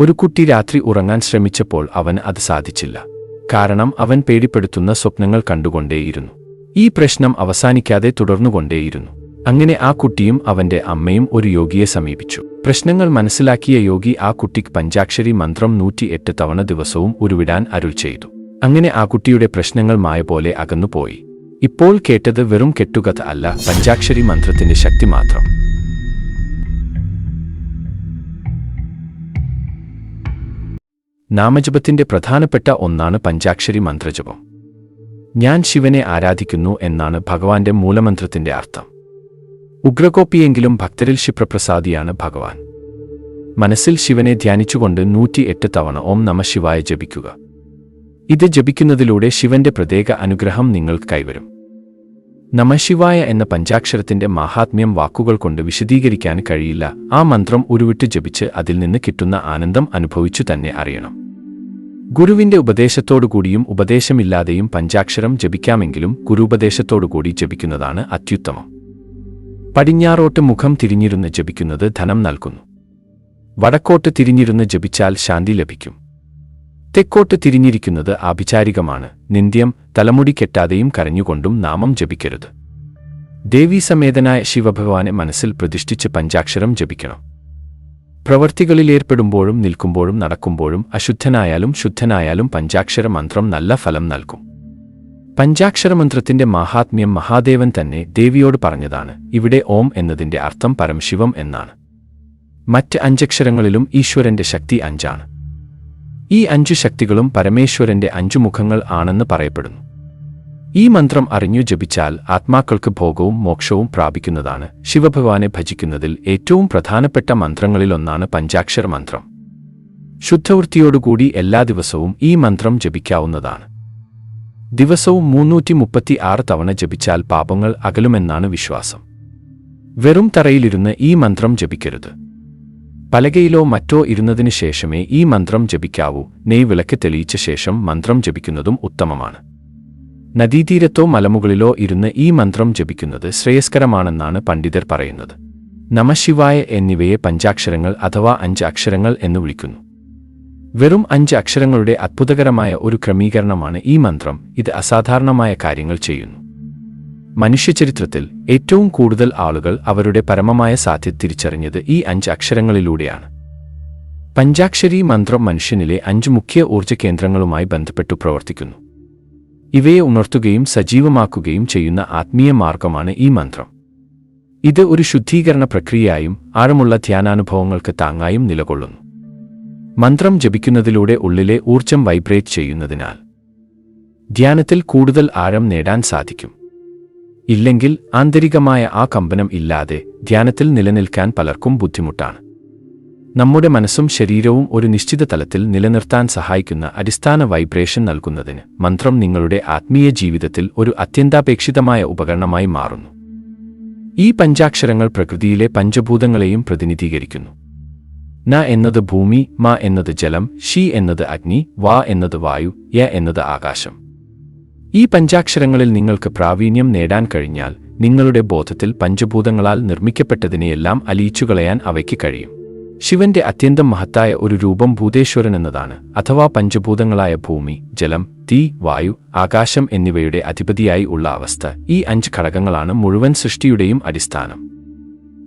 ഒരു കുട്ടി രാത്രി ഉറങ്ങാൻ ശ്രമിച്ചപ്പോൾ അവൻ അത് സാധിച്ചില്ല. കാരണം അവൻ പേടിപ്പെടുത്തുന്ന സ്വപ്നങ്ങൾ കണ്ടുകൊണ്ടേയിരുന്നു. ഈ പ്രശ്നം അവസാനിക്കാതെ തുടർന്നുകൊണ്ടേയിരുന്നു. അങ്ങനെ ആ കുട്ടിയും അവന്റെ അമ്മയും ഒരു യോഗിയെ സമീപിച്ചു. പ്രശ്നങ്ങൾ മനസ്സിലാക്കിയ യോഗി ആ കുട്ടിക്ക് പഞ്ചാക്ഷരി മന്ത്രം നൂറ്റി എട്ട് തവണ ദിവസവും ഉരുവിടാൻ അരുൾ ചെയ്തു. അങ്ങനെ ആ കുട്ടിയുടെ പ്രശ്നങ്ങൾ മായ പോലെ അകന്നുപോയി. ഇപ്പോൾ കേട്ടത് വെറും കെട്ടുകഥ അല്ല പഞ്ചാക്ഷരി മന്ത്രത്തിന്റെ ശക്തി മാത്രം. നാമജപത്തിന്റെ പ്രധാനപ്പെട്ട ഒന്നാണ് പഞ്ചാക്ഷരി മന്ത്രജപം. ഞാൻ ശിവനെ ആരാധിക്കുന്നു എന്നാണ് ഭഗവാന്റെ മൂലമന്ത്രത്തിന്റെ അർത്ഥം. ഉഗ്രകോപ്പിയെങ്കിലും ഭക്തരിൽ ക്ഷിപ്രപ്രസാദിയാണ് ഭഗവാൻ. മനസ്സിൽ ശിവനെ ധ്യാനിച്ചുകൊണ്ട് നൂറ്റി എട്ട് തവണ ഓം നമ ശിവായ ജപിക്കുക. ഇത് ജപിക്കുന്നതിലൂടെ ശിവന്റെ പ്രത്യേക അനുഗ്രഹം നിങ്ങൾക്ക് കൈവരും. നമശിവായ എന്ന പഞ്ചാക്ഷരത്തിന്റെ മഹാത്മ്യം വാക്കുകൾ കൊണ്ട് വിശദീകരിക്കാൻ കഴിയില്ല. ആ മന്ത്രം ഉരുവിട്ട് ജപിച്ച് അതിൽ നിന്ന് കിട്ടുന്ന ആനന്ദം അനുഭവിച്ചു തന്നെ അറിയണം. ഗുരുവിന്റെ ഉപദേശത്തോടുകൂടിയും ഉപദേശമില്ലാതെയും പഞ്ചാക്ഷരം ജപിക്കാമെങ്കിലും ഗുരുപദേശത്തോടുകൂടി ജപിക്കുന്നതാണ് അത്യുത്തമം. പടിഞ്ഞാറോട്ട് മുഖം തിരിഞ്ഞിരുന്ന് ജപിക്കുന്നത് ധനം നൽകുന്നു. വടക്കോട്ട് തിരിഞ്ഞിരുന്ന് ജപിച്ചാൽ ശാന്തി ലഭിക്കും. തെക്കോട്ട് തിരിഞ്ഞിരിക്കുന്നത് ആഭിചാരികമാണ്. നിന്ദ്യം തലമുടി കെട്ടാതെയും കരഞ്ഞുകൊണ്ടും നാമം ജപിക്കരുത്. ദേവീസമേതനായ ശിവഭഗവാനെ മനസ്സിൽ പ്രതിഷ്ഠിച്ച് പഞ്ചാക്ഷരം ജപിക്കണം. പ്രവർത്തികളിലേർപ്പെടുമ്പോഴും നിൽക്കുമ്പോഴും നടക്കുമ്പോഴും അശുദ്ധനായാലും ശുദ്ധനായാലും പഞ്ചാക്ഷര മന്ത്രം നല്ല ഫലം നൽകും. പഞ്ചാക്ഷര മന്ത്രത്തിന്റെ മഹാത്മ്യം മഹാദേവൻ തന്നെ ദേവിയോട് പറഞ്ഞതാണ് ഇവിടെ ഓം എന്നതിന്റെ അർത്ഥം പരംശിവം എന്നാണ്. മറ്റ് അഞ്ചക്ഷരങ്ങളിലും ഈശ്വരന്റെ ശക്തി അഞ്ചാണ്. ഈ അഞ്ചു ശക്തികളും പരമേശ്വരന്റെ അഞ്ചു മുഖങ്ങൾ ആണെന്ന് പറയപ്പെടുന്നു. ഈ മന്ത്രം അറിഞ്ഞു ജപിച്ചാൽ ആത്മാക്കൾക്ക് ഭോഗവും മോക്ഷവും പ്രാപിക്കുന്നതാണ്. ശിവഭഗവാനെ ഭജിക്കുന്നതിൽ ഏറ്റവും പ്രധാനപ്പെട്ട മന്ത്രങ്ങളിലൊന്നാണ് പഞ്ചാക്ഷര മന്ത്രം. ശുദ്ധവൃത്തിയോടുകൂടി എല്ലാ ദിവസവും ഈ മന്ത്രം ജപിക്കാവുന്നതാണ്. ദിവസവും മുന്നൂറ്റി മുപ്പത്തി ആറ് തവണ ജപിച്ചാൽ പാപങ്ങൾ അകലുമെന്നാണ് വിശ്വാസം. വെറും തറയിലിരുന്ന് ഈ മന്ത്രം ജപിക്കരുത്. പലകയിലോ മറ്റോ ഇരുന്നതിനു ശേഷമേ ഈ മന്ത്രം ജപിക്കാവൂ. നെയ് വിളക്ക് തെളിയിച്ച ശേഷം മന്ത്രം ജപിക്കുന്നതും ഉത്തമമാണ്. നദീതീരത്തോ മലമുകളിലോ ഇരുന്ന് ഈ മന്ത്രം ജപിക്കുന്നത് ശ്രേയസ്കരമാണെന്നാണ് പണ്ഡിതർ പറയുന്നത്. നമശിവായ എന്നിവയെ പഞ്ചാക്ഷരങ്ങൾ അഥവാ അഞ്ച് അക്ഷരങ്ങൾ എന്ന് വിളിക്കുന്നു. വെറും അഞ്ച് അക്ഷരങ്ങളുടെ അത്ഭുതകരമായ ഒരു ക്രമീകരണമാണ് ഈ മന്ത്രം. ഇത് അസാധാരണമായ കാര്യങ്ങൾ ചെയ്യുന്നു. മനുഷ്യചരിത്രത്തിൽ ഏറ്റവും കൂടുതൽ ആളുകൾ അവരുടെ പരമമായ സാധ്യത തിരിച്ചറിഞ്ഞത് ഈ അഞ്ച് അക്ഷരങ്ങളിലൂടെയാണ്. പഞ്ചാക്ഷരി മന്ത്രം മനുഷ്യനിലെ അഞ്ച് മുഖ്യ ഊർജ കേന്ദ്രങ്ങളുമായി ബന്ധപ്പെട്ടു പ്രവർത്തിക്കുന്നു. ഇവയെ ഉണർത്തുകയും സജീവമാക്കുകയും ചെയ്യുന്ന ആത്മീയ മാർഗമാണ് ഈ മന്ത്രം. ഇത് ഒരു ശുദ്ധീകരണ പ്രക്രിയയായും ആഴമുള്ള ധ്യാനാനുഭവങ്ങൾക്ക് താങ്ങായും നിലകൊള്ളുന്നു. മന്ത്രം ജപിക്കുന്നതിലൂടെ ഉള്ളിലെ ഊർജം വൈബ്രേറ്റ് ചെയ്യുന്നതിനാൽ ധ്യാനത്തിൽ കൂടുതൽ ആഴം നേടാൻ സാധിക്കും. ഇല്ലെങ്കിൽ ആന്തരികമായ ആ കമ്പനം ഇല്ലാതെ ധ്യാനത്തിൽ നിലനിൽക്കാൻ പലർക്കും ബുദ്ധിമുട്ടാണ്. നമ്മുടെ മനസ്സും ശരീരവും ഒരു നിശ്ചിത തലത്തിൽ നിലനിർത്താൻ സഹായിക്കുന്ന അടിസ്ഥാന വൈബ്രേഷൻ നൽകുന്നതിന് മന്ത്രം നിങ്ങളുടെ ആത്മീയ ജീവിതത്തിൽ ഒരു അത്യന്താപേക്ഷിതമായ ഉപകരണമായി മാറുന്നു. ഈ പഞ്ചാക്ഷരങ്ങൾ പ്രകൃതിയിലെ പഞ്ചഭൂതങ്ങളെയും പ്രതിനിധീകരിക്കുന്നു. ന എന്നത് ഭൂമി മ എന്നത് ജലം ഷി എന്നത് അഗ്നി വാ എന്നത് വായു യ എന്നത് ആകാശം. ഈ പഞ്ചാക്ഷരങ്ങളിൽ നിങ്ങൾക്ക് പ്രാവീണ്യം നേടാൻ കഴിഞ്ഞാൽ നിങ്ങളുടെ ബോധത്തിൽ പഞ്ചഭൂതങ്ങളാൽ നിർമ്മിക്കപ്പെട്ടതിനെയെല്ലാം അലിയിച്ചുകളയാൻ അവയ്ക്ക് കഴിയും. ശിവന്റെ അത്യന്തം മഹത്തായ ഒരു രൂപം ഭൂതേശ്വരൻ എന്നതാണ് അഥവാ പഞ്ചഭൂതങ്ങളായ ഭൂമി ജലം തീ വായു ആകാശം എന്നിവയുടെ അധിപതിയായി ഉള്ള അവസ്ഥ. ഈ അഞ്ച് ഘടകങ്ങളാണ് മുഴുവൻ സൃഷ്ടിയുടെയും അടിസ്ഥാനം.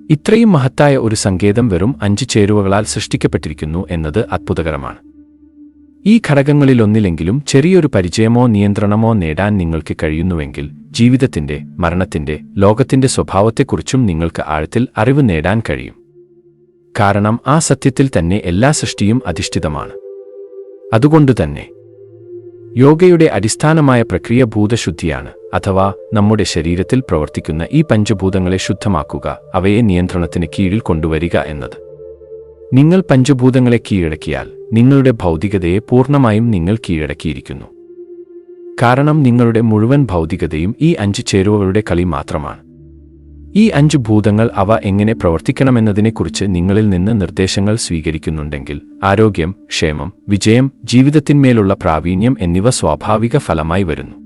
ഇത്രയും മഹത്തായ ഒരു സങ്കേതം വെറും അഞ്ച് ചേരുവകളാൽ സൃഷ്ടിക്കപ്പെട്ടിരിക്കുന്നു എന്നത് അത്ഭുതകരമാണ്. ഈ ഘടകങ്ങളിലൊന്നിലെങ്കിലും ചെറിയൊരു പരിചയമോ നിയന്ത്രണമോ നേടാൻ നിങ്ങൾക്ക് കഴിയുന്നുവെങ്കിൽ ജീവിതത്തിന്റെ മരണത്തിന്റെ ലോകത്തിന്റെ സ്വഭാവത്തെക്കുറിച്ചും നിങ്ങൾക്ക് ആഴത്തിൽ അറിവ് നേടാൻ കഴിയും. കാരണം ആ സത്യത്തിൽ തന്നെ എല്ലാ സൃഷ്ടിയും അധിഷ്ഠിതമാണ്. അതുകൊണ്ടുതന്നെ യോഗയുടെ അടിസ്ഥാനമായ പ്രക്രിയ ഭൂതശുദ്ധിയാണ് അഥവാ നമ്മുടെ ശരീരത്തിൽ പ്രവർത്തിക്കുന്ന ഈ പഞ്ചഭൂതങ്ങളെ ശുദ്ധമാക്കുക അവയെ നിയന്ത്രണത്തിന് കീഴിൽ കൊണ്ടുവരിക എന്നത്. നിങ്ങൾ പഞ്ചഭൂതങ്ങളെ കീഴടക്കിയാൽ നിങ്ങളുടെ ഭൗതികതയെ പൂർണമായും നിങ്ങൾ കീഴടക്കിയിരിക്കുന്നു. കാരണം നിങ്ങളുടെ മുഴുവൻ ഭൗതികതയും ഈ അഞ്ച് ചേരുവകളുടെ കളി മാത്രമാണ്. ഈ അഞ്ച് ഭൂതങ്ങൾ അവ എങ്ങനെ പ്രവർത്തിക്കണമെന്നതിനെക്കുറിച്ച് നിങ്ങളിൽ നിന്ന് നിർദ്ദേശങ്ങൾ സ്വീകരിക്കുന്നുണ്ടെങ്കിൽ ആരോഗ്യം ക്ഷേമം വിജയം ജീവിതത്തിന്മേലുള്ള പ്രാവീണ്യം എന്നിവ സ്വാഭാവിക ഫലമായി വരുന്നു.